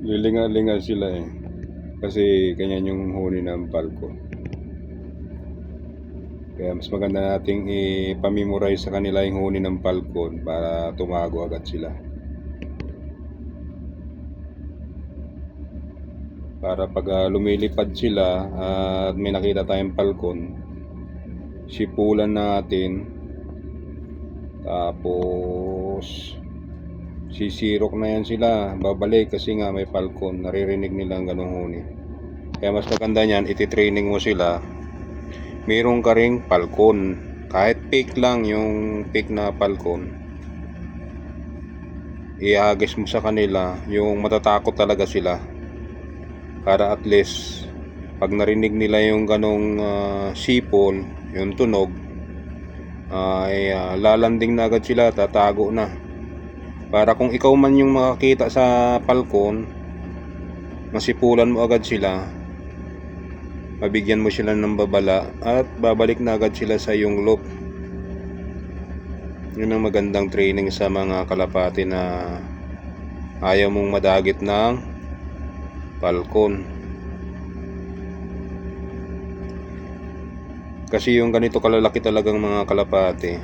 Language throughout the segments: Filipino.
Lilinga-linga sila eh. Kasi ganyan yung huni ng palko. Kaya mas maganda nating ipamemorize sa kanila yung huni ng palkon para tumago agad sila. Para pag ah, lumilipad sila at may nakita tayong palkon, sipulan natin. Tapos sisirok na yan sila. Babalik kasi nga may palkon. Naririnig nila ang ganong huni. Kaya mas maganda niyan, ititraining mo sila. Meron ka ring palkon. Kahit fake lang yung fake na palkon. Iagis mo sa kanila yung matatakot talaga sila. Para at least pag narinig nila yung ganong ah, sipol, yung tunog, ay ah, lalanding na agad sila, tatago na. Para kung ikaw man yung makakita sa palkon, masipulan mo agad sila, mabigyan mo sila ng babala at babalik na agad sila sa iyong loop. Yun ang magandang training sa mga kalapati na ayaw mong madagit ng palkon. Kasi yung ganito kalalaki talagang mga kalapati,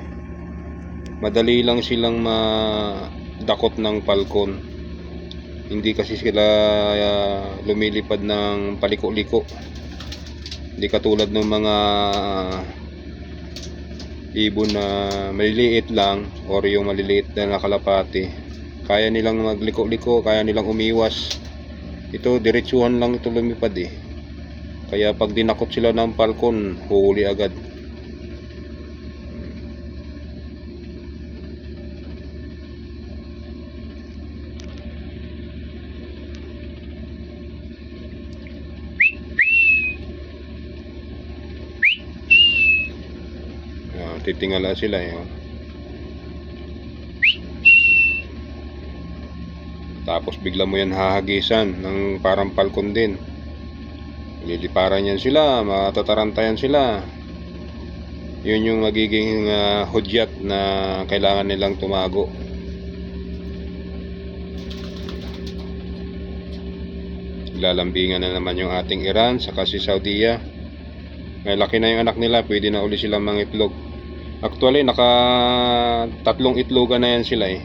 madali lang silang madakot ng palkon. Hindi kasi sila ah, lumilipad ng paliko-liko. Hindi katulad ng mga ibon na maliliit lang or yung maliliit na nakalapati. Kaya nilang magliko-liko, kaya nilang umiwas. Ito, diretsuhan lang ito lumipad eh. Kaya pag dinakot sila ng palkon, huli agad. Ah, titingala sila eh. oh. Tapos bigla mo yan hahagisan ng parang palkon din. Liliparan yan sila, matatarantayan sila. Yun yung magiging ah, hudyat na kailangan nilang tumago. Lalambingan na naman yung ating Iran saka si Saudiya. May laki na yung anak nila, pwede na uli silang mangitlog. Actually, naka tatlong itlogan na yan sila eh.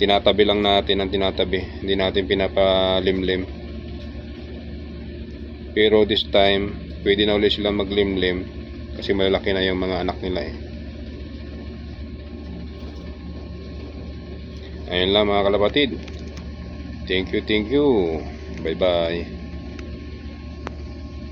Tinatabi lang natin ang tinatabi. Hindi natin pinapalimlim. Pero this time, pwede na uli silang maglimlim kasi malalaki na yung mga anak nila eh. Ayun lang mga kalapatid. Thank you, thank you. Bye bye.